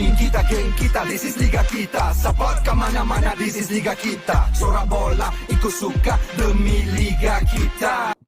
Team kita, geng kita, this is liga kita. Support ka mana-mana, this is liga kita. Sora bola, ikut suka demi liga kita.